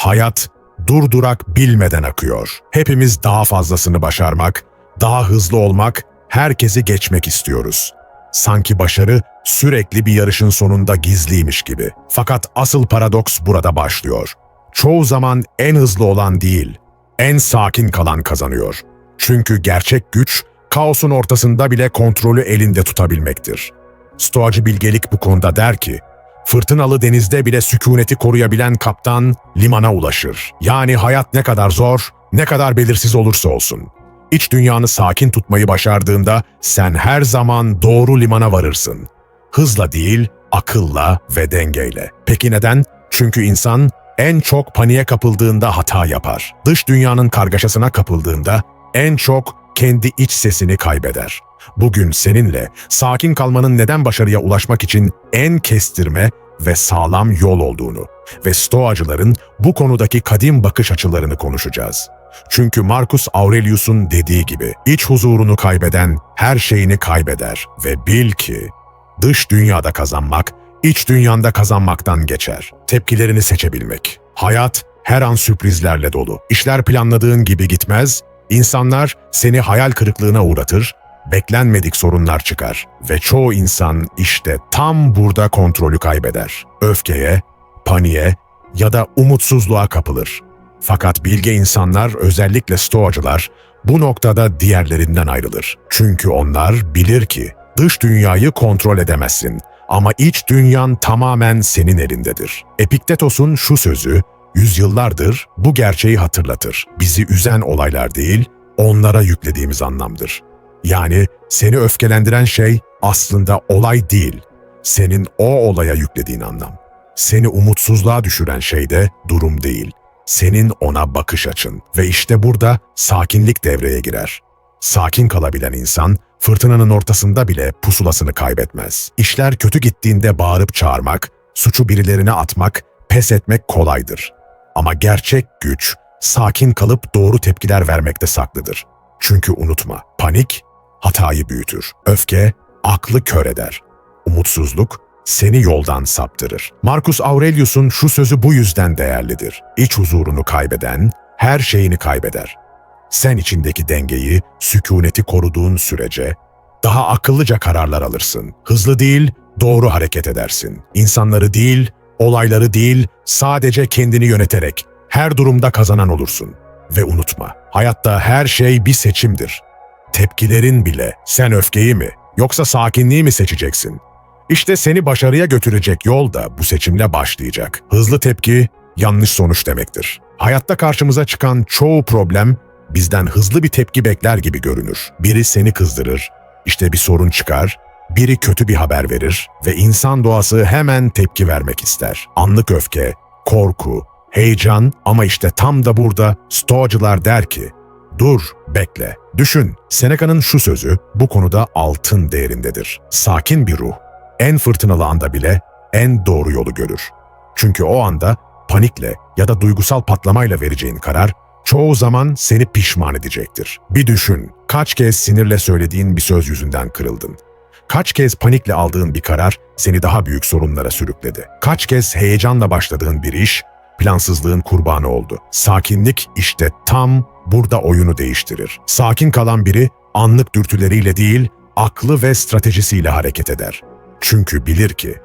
Hayat durdurak bilmeden akıyor. Hepimiz daha fazlasını başarmak, daha hızlı olmak, herkesi geçmek istiyoruz. Sanki başarı sürekli bir yarışın sonunda gizliymiş gibi. Fakat asıl paradoks burada başlıyor. Çoğu zaman en hızlı olan değil, en sakin kalan kazanıyor. Çünkü gerçek güç, kaosun ortasında bile kontrolü elinde tutabilmektir. Stoacı bilgelik bu konuda der ki, fırtınalı denizde bile sükuneti koruyabilen kaptan limana ulaşır. Yani hayat ne kadar zor, ne kadar belirsiz olursa olsun. İç dünyanı sakin tutmayı başardığında sen her zaman doğru limana varırsın. Hızla değil, akılla ve dengeyle. Peki neden? Çünkü insan en çok paniğe kapıldığında hata yapar. Dış dünyanın kargaşasına kapıldığında en çok kendi iç sesini kaybeder. Bugün seninle sakin kalmanın neden başarıya ulaşmak için en kestirme ve sağlam yol olduğunu ve Stoacıların bu konudaki kadim bakış açılarını konuşacağız. Çünkü Marcus Aurelius'un dediği gibi iç huzurunu kaybeden her şeyini kaybeder ve bil ki dış dünyada kazanmak iç dünyanda kazanmaktan geçer. Tepkilerini seçebilmek. Hayat her an sürprizlerle dolu. İşler planladığın gibi gitmez, insanlar seni hayal kırıklığına uğratır, beklenmedik sorunlar çıkar ve çoğu insan işte tam burada kontrolü kaybeder. Öfkeye, paniğe ya da umutsuzluğa kapılır. Fakat bilge insanlar özellikle stoacılar bu noktada diğerlerinden ayrılır. Çünkü onlar bilir ki dış dünyayı kontrol edemezsin ama iç dünyan tamamen senin elindedir. Epiktetos'un şu sözü yüzyıllardır bu gerçeği hatırlatır. Bizi üzen olaylar değil, onlara yüklediğimiz anlamdır. Yani seni öfkelendiren şey aslında olay değil, senin o olaya yüklediğin anlam. Seni umutsuzluğa düşüren şey de durum değil, senin ona bakış açın. Ve işte burada sakinlik devreye girer. Sakin kalabilen insan, fırtınanın ortasında bile pusulasını kaybetmez. İşler kötü gittiğinde bağırıp çağırmak, suçu birilerine atmak, pes etmek kolaydır. Ama gerçek güç, sakin kalıp doğru tepkiler vermekte saklıdır. Çünkü unutma, panik hatayı büyütür. Öfke aklı kör eder. Umutsuzluk seni yoldan saptırır. Marcus Aurelius'un şu sözü bu yüzden değerlidir. İç huzurunu kaybeden her şeyini kaybeder. Sen içindeki dengeyi, sükuneti koruduğun sürece daha akıllıca kararlar alırsın. Hızlı değil, doğru hareket edersin. İnsanları değil, olayları değil, sadece kendini yöneterek her durumda kazanan olursun. Ve unutma, hayatta her şey bir seçimdir. Tepkilerin bile sen öfkeyi mi yoksa sakinliği mi seçeceksin? İşte seni başarıya götürecek yol da bu seçimle başlayacak. Hızlı tepki yanlış sonuç demektir. Hayatta karşımıza çıkan çoğu problem bizden hızlı bir tepki bekler gibi görünür. Biri seni kızdırır, işte bir sorun çıkar, biri kötü bir haber verir ve insan doğası hemen tepki vermek ister. Anlık öfke, korku, heyecan ama işte tam da burada Stoacılar der ki, dur, bekle, düşün. Seneca'nın şu sözü bu konuda altın değerindedir. Sakin bir ruh, en fırtınalı anda bile en doğru yolu görür. Çünkü o anda panikle ya da duygusal patlamayla vereceğin karar çoğu zaman seni pişman edecektir. Bir düşün, kaç kez sinirle söylediğin bir söz yüzünden kırıldın. Kaç kez panikle aldığın bir karar seni daha büyük sorunlara sürükledi. Kaç kez heyecanla başladığın bir iş plansızlığın kurbanı oldu. Sakinlik işte tam burada oyunu değiştirir. Sakin kalan biri anlık dürtüleriyle değil, aklı ve stratejisiyle hareket eder. Çünkü bilir ki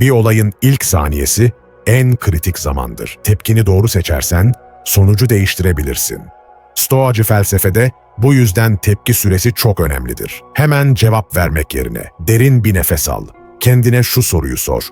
bir olayın ilk saniyesi en kritik zamandır. Tepkini doğru seçersen sonucu değiştirebilirsin. Stoacı felsefede bu yüzden tepki süresi çok önemlidir. Hemen cevap vermek yerine derin bir nefes al. Kendine şu soruyu sor.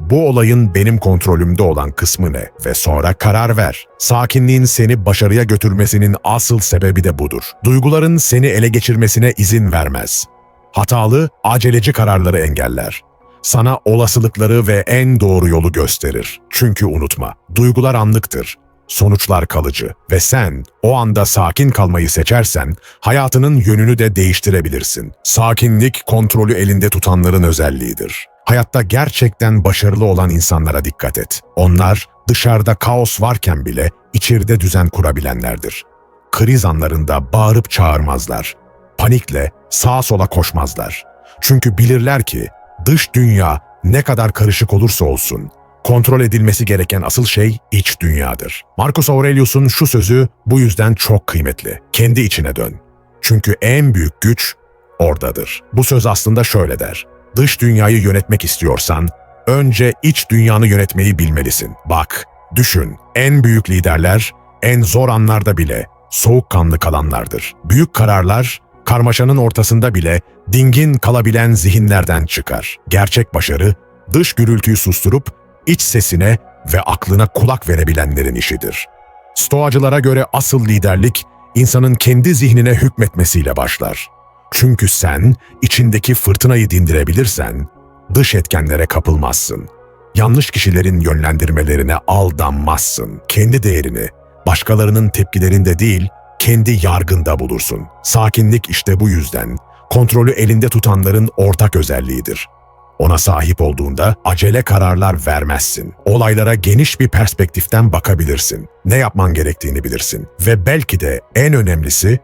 Bu olayın benim kontrolümde olan kısmı ne ve sonra karar ver. Sakinliğin seni başarıya götürmesinin asıl sebebi de budur. Duyguların seni ele geçirmesine izin vermez. Hatalı, aceleci kararları engeller. Sana olasılıkları ve en doğru yolu gösterir. Çünkü unutma, duygular anlıktır, sonuçlar kalıcı ve sen o anda sakin kalmayı seçersen hayatının yönünü de değiştirebilirsin. Sakinlik kontrolü elinde tutanların özelliğidir. Hayatta gerçekten başarılı olan insanlara dikkat et. Onlar dışarıda kaos varken bile içeride düzen kurabilenlerdir. Kriz anlarında bağırıp çağırmazlar. Panikle sağa sola koşmazlar. Çünkü bilirler ki dış dünya ne kadar karışık olursa olsun Kontrol edilmesi gereken asıl şey iç dünyadır. Marcus Aurelius'un şu sözü bu yüzden çok kıymetli. Kendi içine dön. Çünkü en büyük güç oradadır. Bu söz aslında şöyle der. Dış dünyayı yönetmek istiyorsan önce iç dünyanı yönetmeyi bilmelisin. Bak, düşün. En büyük liderler en zor anlarda bile soğukkanlı kalanlardır. Büyük kararlar karmaşanın ortasında bile dingin kalabilen zihinlerden çıkar. Gerçek başarı dış gürültüyü susturup iç sesine ve aklına kulak verebilenlerin işidir. Stoacılara göre asıl liderlik insanın kendi zihnine hükmetmesiyle başlar. Çünkü sen içindeki fırtınayı dindirebilirsen dış etkenlere kapılmazsın. Yanlış kişilerin yönlendirmelerine aldanmazsın. Kendi değerini başkalarının tepkilerinde değil, kendi yargında bulursun. Sakinlik işte bu yüzden kontrolü elinde tutanların ortak özelliğidir. Ona sahip olduğunda acele kararlar vermezsin. Olaylara geniş bir perspektiften bakabilirsin. Ne yapman gerektiğini bilirsin. Ve belki de en önemlisi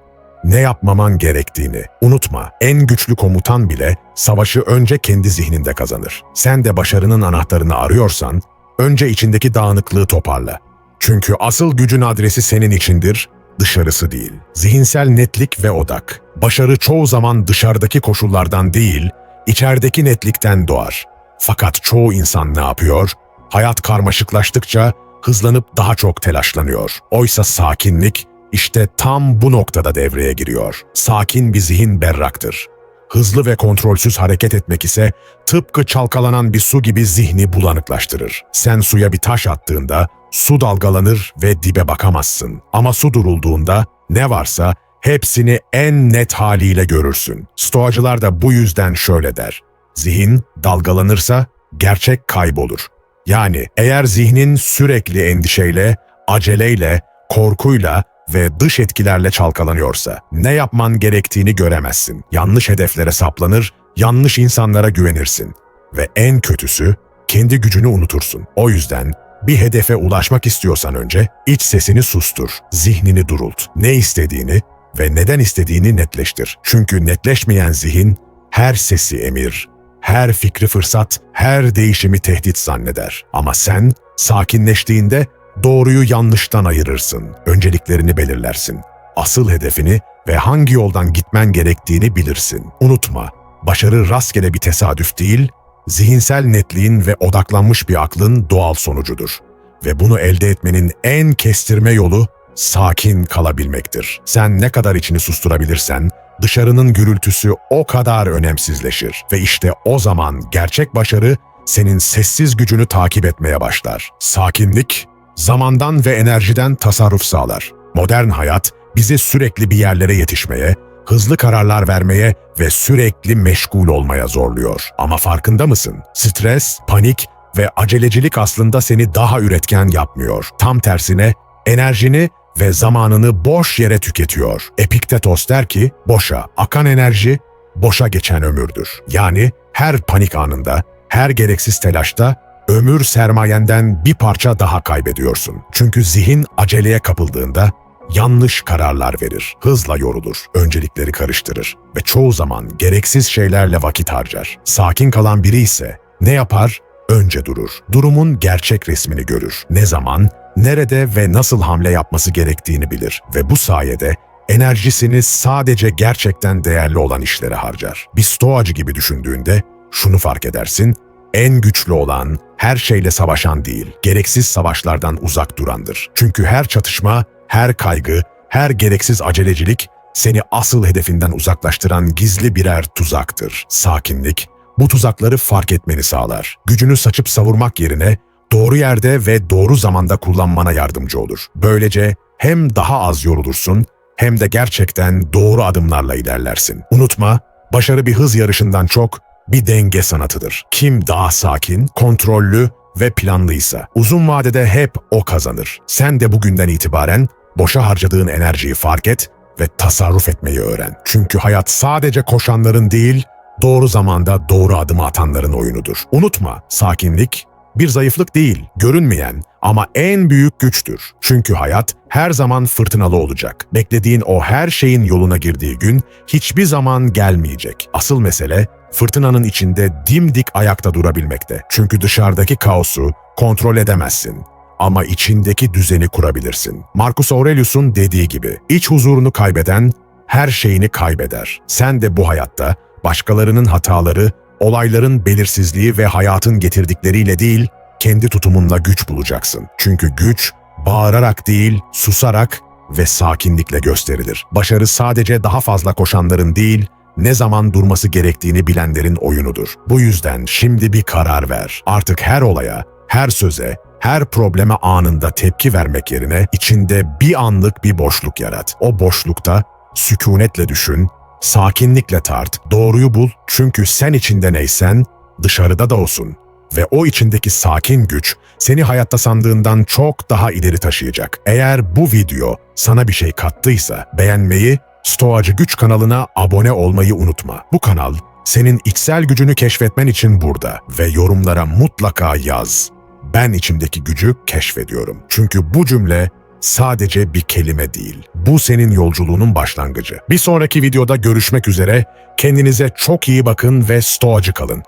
ne yapmaman gerektiğini. Unutma, en güçlü komutan bile savaşı önce kendi zihninde kazanır. Sen de başarının anahtarını arıyorsan, önce içindeki dağınıklığı toparla. Çünkü asıl gücün adresi senin içindir, dışarısı değil. Zihinsel netlik ve odak. Başarı çoğu zaman dışarıdaki koşullardan değil, içerideki netlikten doğar. Fakat çoğu insan ne yapıyor? Hayat karmaşıklaştıkça hızlanıp daha çok telaşlanıyor. Oysa sakinlik işte tam bu noktada devreye giriyor. Sakin bir zihin berraktır. Hızlı ve kontrolsüz hareket etmek ise tıpkı çalkalanan bir su gibi zihni bulanıklaştırır. Sen suya bir taş attığında su dalgalanır ve dibe bakamazsın. Ama su durulduğunda ne varsa hepsini en net haliyle görürsün. Stoacılar da bu yüzden şöyle der. Zihin dalgalanırsa gerçek kaybolur. Yani eğer zihnin sürekli endişeyle, aceleyle, korkuyla ve dış etkilerle çalkalanıyorsa ne yapman gerektiğini göremezsin. Yanlış hedeflere saplanır, yanlış insanlara güvenirsin ve en kötüsü kendi gücünü unutursun. O yüzden bir hedefe ulaşmak istiyorsan önce iç sesini sustur, zihnini durult. Ne istediğini ve neden istediğini netleştir. Çünkü netleşmeyen zihin her sesi emir, her fikri fırsat, her değişimi tehdit zanneder. Ama sen sakinleştiğinde doğruyu yanlıştan ayırırsın, önceliklerini belirlersin. Asıl hedefini ve hangi yoldan gitmen gerektiğini bilirsin. Unutma, başarı rastgele bir tesadüf değil, zihinsel netliğin ve odaklanmış bir aklın doğal sonucudur. Ve bunu elde etmenin en kestirme yolu sakin kalabilmektir. Sen ne kadar içini susturabilirsen, dışarının gürültüsü o kadar önemsizleşir. Ve işte o zaman gerçek başarı senin sessiz gücünü takip etmeye başlar. Sakinlik, zamandan ve enerjiden tasarruf sağlar. Modern hayat bizi sürekli bir yerlere yetişmeye, hızlı kararlar vermeye ve sürekli meşgul olmaya zorluyor. Ama farkında mısın? Stres, panik ve acelecilik aslında seni daha üretken yapmıyor. Tam tersine enerjini ve zamanını boş yere tüketiyor. Epiktetos der ki, boşa akan enerji, boşa geçen ömürdür. Yani her panik anında, her gereksiz telaşta ömür sermayenden bir parça daha kaybediyorsun. Çünkü zihin aceleye kapıldığında yanlış kararlar verir, hızla yorulur, öncelikleri karıştırır ve çoğu zaman gereksiz şeylerle vakit harcar. Sakin kalan biri ise ne yapar? Önce durur. Durumun gerçek resmini görür. Ne zaman, nerede ve nasıl hamle yapması gerektiğini bilir ve bu sayede enerjisini sadece gerçekten değerli olan işlere harcar. Bir stoacı gibi düşündüğünde şunu fark edersin, en güçlü olan her şeyle savaşan değil, gereksiz savaşlardan uzak durandır. Çünkü her çatışma, her kaygı, her gereksiz acelecilik seni asıl hedefinden uzaklaştıran gizli birer tuzaktır. Sakinlik, bu tuzakları fark etmeni sağlar. Gücünü saçıp savurmak yerine doğru yerde ve doğru zamanda kullanmana yardımcı olur. Böylece hem daha az yorulursun hem de gerçekten doğru adımlarla ilerlersin. Unutma, başarı bir hız yarışından çok bir denge sanatıdır. Kim daha sakin, kontrollü ve planlıysa uzun vadede hep o kazanır. Sen de bugünden itibaren boşa harcadığın enerjiyi fark et ve tasarruf etmeyi öğren. Çünkü hayat sadece koşanların değil, doğru zamanda doğru adımı atanların oyunudur. Unutma, sakinlik bir zayıflık değil, görünmeyen ama en büyük güçtür. Çünkü hayat her zaman fırtınalı olacak. Beklediğin o her şeyin yoluna girdiği gün hiçbir zaman gelmeyecek. Asıl mesele fırtınanın içinde dimdik ayakta durabilmekte. Çünkü dışarıdaki kaosu kontrol edemezsin ama içindeki düzeni kurabilirsin. Marcus Aurelius'un dediği gibi, iç huzurunu kaybeden her şeyini kaybeder. Sen de bu hayatta başkalarının hataları, olayların belirsizliği ve hayatın getirdikleriyle değil, kendi tutumunla güç bulacaksın. Çünkü güç bağırarak değil, susarak ve sakinlikle gösterilir. Başarı sadece daha fazla koşanların değil, ne zaman durması gerektiğini bilenlerin oyunudur. Bu yüzden şimdi bir karar ver. Artık her olaya, her söze, her probleme anında tepki vermek yerine içinde bir anlık bir boşluk yarat. O boşlukta sükunetle düşün, sakinlikle tart, doğruyu bul çünkü sen içinde neysen dışarıda da olsun. Ve o içindeki sakin güç seni hayatta sandığından çok daha ileri taşıyacak. Eğer bu video sana bir şey kattıysa beğenmeyi, Stoacı Güç kanalına abone olmayı unutma. Bu kanal senin içsel gücünü keşfetmen için burada ve yorumlara mutlaka yaz. Ben içimdeki gücü keşfediyorum. Çünkü bu cümle sadece bir kelime değil. Bu senin yolculuğunun başlangıcı. Bir sonraki videoda görüşmek üzere. Kendinize çok iyi bakın ve stoacı kalın.